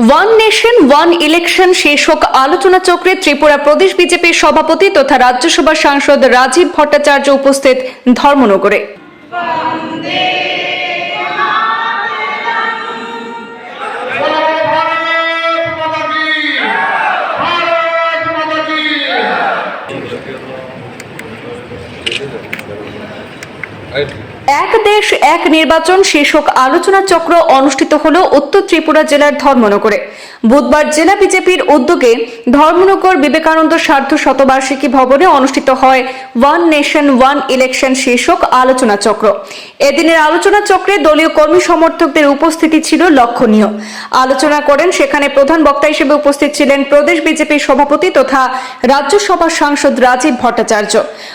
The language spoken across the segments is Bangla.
ওয়ান নেশন ওয়ান ইলেকশন শীর্ষক আলোচনা চক্রে ত্রিপুরা প্রদেশ বিজেপির সভাপতি তথা রাজ্যসভার সাংসদ রাজীব ভট্টাচার্য উপস্থিত ধর্মনগরে Thank you. এক দেশ, এক নির্বাচন শীর্ষক আলোচনা চক্র অনুষ্ঠিত হল উত্তর ত্রিপুরা জেলার ধর্মনগরে। বুধবার জেলা বিজেপির উদ্যোগে ধর্মনগর বিবেকানন্দ সার্ধ শতবার্ষিকী ভবনে অনুষ্ঠিত হয় ওয়ান নেশন, ওয়ান ইলেকশন শীর্ষক আলোচনা চক্র। এদিনের আলোচনা চক্রে দলীয় কর্মী সমর্থকদের উপস্থিতি ছিল লক্ষণীয়। আলোচনা করেন সেখানে প্রধান বক্তা হিসেবে উপস্থিত ছিলেন প্রদেশ বিজেপির সভাপতি তথা রাজ্যসভার সাংসদ রাজীব ভট্টাচার্য।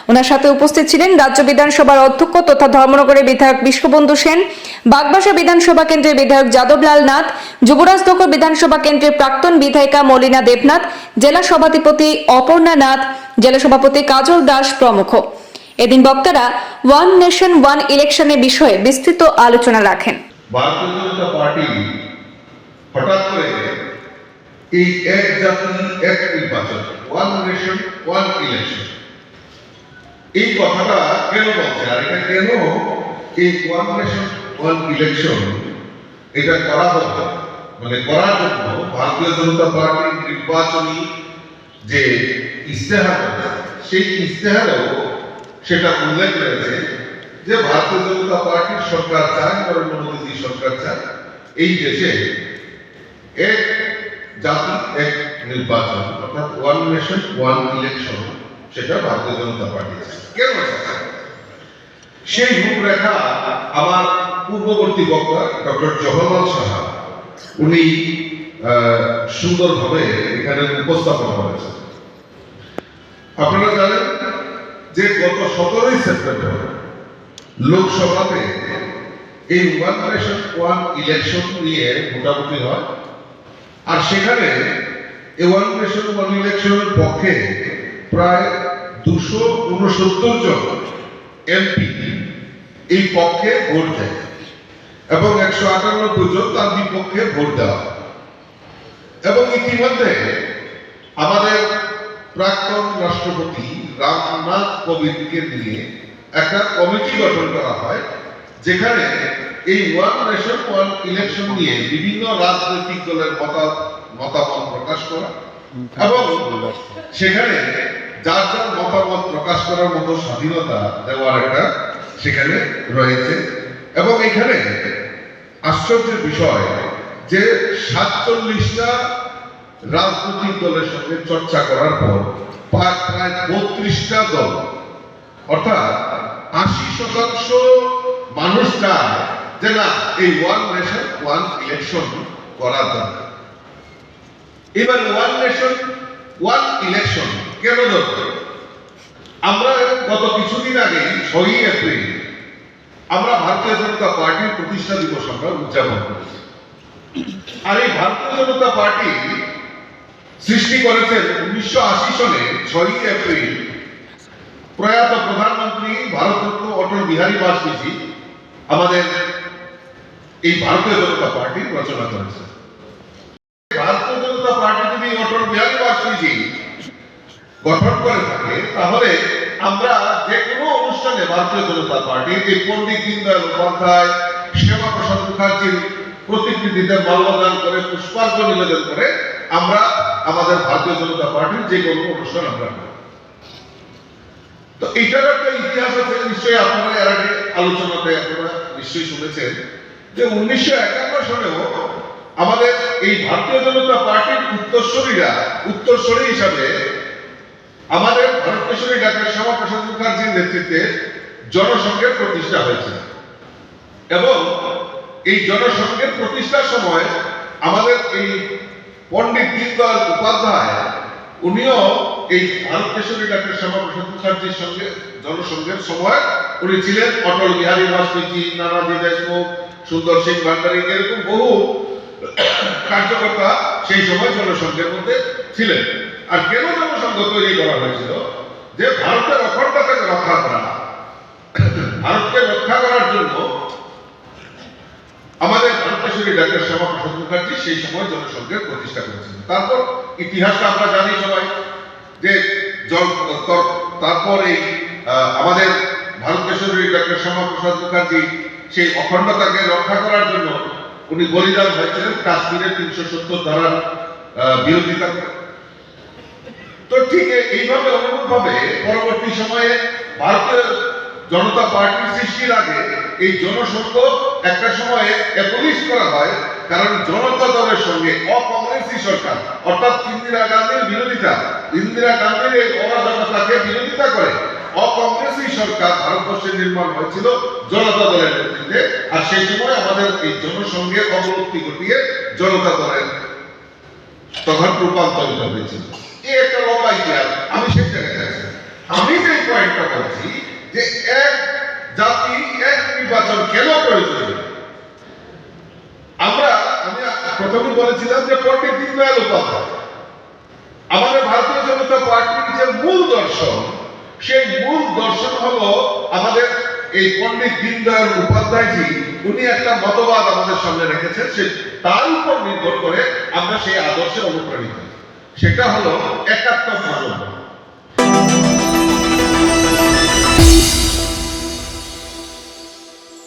ওনার সাথে উপস্থিত ছিলেন রাজ্য বিধানসভার অধ্যক্ষ তথা ধর্মনগরের বিধায়ক বিশ্ববন্ধু সেন, বাগবাসা বিধানসভা কেন্দ্রের বিধায়ক যাদবলাল নাথ যুবরাজনগর বিধানসভা কেন্দ্রের প্রাক্তন বিধায়িকা মলিনা দেবনাথ, জেলা সভাধিপতি অপর্ণা নাথ, জেলা সভাপতি কাজল দাস প্রমুখ। এদিন বক্তারা ওয়ান নেশন, ওয়ান ইলেকশনের বিষয়ে বিস্তৃত আলোচনা রাখেন। হঠাৎ করে এই এক জাতি এক নির্বাচন, ওয়ান নেশন, ওয়ান ইলেকশন এই কথাটা কেন বলছে? আর এটা কেন এই ওয়ান নেশন ওয়ান ইলেকশন এটা করা হতো? মানে করার জন্য ভারতীয় জনতা পার্টির নির্বাচনী যে ইস্তেহার সেই ইস্তেহারেও সেটা উল্লেখ রয়েছে যে ভারতীয় জনতা পার্টির সরকার চায় নরেন্দ্র মোদী সরকার চায়, এই দেশে এক জাতি, এক নির্বাচন, অর্থাৎ ওয়ান নেশন ওয়ান ইলেকশন সেটা ভারতীয় জনতা পার্টি কেন সেই রূপরেখা আমার পূর্ববর্তী বক্তা ডক্টর জওহরলাল সাহা, উনি সুন্দরভাবে এখানে উপস্থাপন করেছেন। আপনারা জানেন যে গত সতেরোই সেপ্টেম্বর লোকসভাতে এই ওয়ান নেশন ওয়ান ইলেকশন নিয়ে মোটামুটি হয়, আর সেখানে এই ওয়ান নেশন ওয়ান ইলেকশনের পক্ষে প্রায় দুশো উনসত্তর জন এমপি এই পক্ষে ভোট দেয় এবং একশো আটানব্বই জন তার বিপক্ষে ভোট দেওয়া হয়। এবং ইতিমধ্যে আমাদের প্রাক্তন রাষ্ট্রপতি রামনাথ কোবিন্দকে নিয়ে একটা কমিটি গঠন করা হয় যেখানে এই ওয়ান নেশন ওয়ান ইলেকশন নিয়ে বিভিন্ন রাজনৈতিক দলের মতামত প্রকাশ করা এবং সেখানে যার যার মতামত প্রকাশ করার মতো স্বাধীনতা দেওয়ার একটা সেখানে রয়েছে। এবং এখানে আশ্চর্যের বিষয় যে সাতচল্লিশটা রাজনৈতিক দলের সঙ্গে চর্চা করার পর প্রায় বত্রিশটা দল, অর্থাৎ আশি শতাংশ মানুষ চায় যে না, এই ওয়ান নেশন, ওয়ান ইলেকশন করা দরকার। এবার ওয়ান নেশন, ওয়ান ইলেকশন কেন দরকার আমরা গত কিছুদিন আগে ছয়ই এপ্রিল আমরা ভারতীয় জনতা পার্টির প্রতিষ্ঠা দিবস আমরা উদযাপন করেছি। আর এই ভারতীয় জনতা পার্টি সৃষ্টি করেছেন উনিশশো আশি সনে ছয়ই এপ্রিল। প্রয়াত প্রধানমন্ত্রী ভারতরত্ন অটল বিহারী বাজপেয়ী আমাদের এই ভারতীয় জনতা পার্টি রচনা করেছে ভারতীয় জনতা পার্টি যদি অটল বিহারী বাজপেয়ী গঠন করে থাকে, তাহলে আমরা যে কোনো অনুষ্ঠানে ভারতীয় জনতা পার্টির এই পণ্ডিত দীনদয়াল উপাধ্যায় শ্যামা প্রসাদ মুখার্জির প্রতিকৃতিতে মাল্যদান করে পুষ্পার্ঘ নিবেদন করে, আমরা আমাদের ভারতীয় জনতা পার্টির যে কোনো অনুষ্ঠান আমরা করি। তো এইটার একটা ইতিহাস আছে, নিশ্চয়ই আপনারা এর আগে আলোচনাতে আপনারা নিশ্চয়ই শুনেছেন, যে উনিশশো একান্ন সালেও আমাদের এই ভারতীয় জনতা পার্টির উত্তরসূরিরা, উত্তরসূরি হিসাবে আমাদের ভারতেশ্বরী ডাক্তার শ্যামাপ্রসাদ মুখার্জির নেতৃত্বে জনসংঘের প্রতিষ্ঠা হয়েছে। এবং এই জনসংঘের প্রতিষ্ঠার সময় আমাদের এই পণ্ডিত দীনদয়াল উপাধ্যায়, উনিও এই ভারতেশ্বরী ডাক্তার শ্যামাপ্রসাদ মুখার্জির সঙ্গে জনসংঘের সময় উনি ছিলেন অটল বিহারী বাজপেয়ী, নানাজি দেশমুখ, সুন্দর সিং ভান্ডারী, এরকম বহু কার্যকর্তা সেই সময় জনসংঘের মধ্যে ছিলেন। আর কেন জনসংঘ তৈরি করা হয়েছিল? যে ভারতের অখণ্ডতাকে রক্ষা করা। ভারতকে রক্ষা করার জন্য আমাদের ভারত কেশরী ডাক্তার শ্যামাপ্রসাদ মুখার্জি সেই সময় জনসংঘের প্রতিষ্ঠা করেছিলেন। তারপর ইতিহাসটা আমরা জানি সবাই যে জল তারপর এই আমাদের ভারত কেশরী ডাক্তার শ্যামাপ্রসাদ মুখার্জি সেই অখণ্ডতাকে রক্ষা করার জন্য উনি বলিদান হয়েছিলেন কাশ্মীরের তিনশো সত্তর ধারার বিরোধিতা তো ঠিক এইভাবে অনুরূপভাবে পরবর্তী সময়ে ভারতীয় জনতা পার্টির সৃষ্টির আগে এই জনসংঘ একটা সময়ে অ্যাবলিশ করা হয়, কারণ জনতা দলের সঙ্গে অকংগ্রেসি সরকার, অর্থাৎ ইন্দিরা গান্ধীর বিরোধিতা, ইন্দিরা গান্ধীর এই অরাজকতাকে বিরোধিতা করে। অকংগ্রেসি সরকার ভারতবর্ষে নির্মাণ হয়েছিল জনতা দলের নেতৃত্বে, আর সেই সময় আমাদের এই জনসংঘের অবলুপ্তি ঘটিয়ে জনতা দলের তখন রূপান্তরিত হয়েছিল। আমি সেই জায়গায় আমি যে পয়েন্টটা বলছি যে এক জাতি, এক নির্বাচন কেন প্রয়োজন আমরা, আমি প্রথমে বলেছিলাম যে পণ্ডিত দীনদয়াল উপাধ্যায়। আমাদের ভারতীয় জনতা পার্টির যে মূল দর্শন, সেই মূল দর্শন হলো আমাদের এই পণ্ডিত দীনদয়াল উপাধ্যায়জি উনি একটা মতবাদ আমাদের সামনে রেখেছেন, সে তার উপর নির্ভর করে আমরা সেই আদর্শে অনুপ্রাণিত সেটা হলো একাত্ম ভারত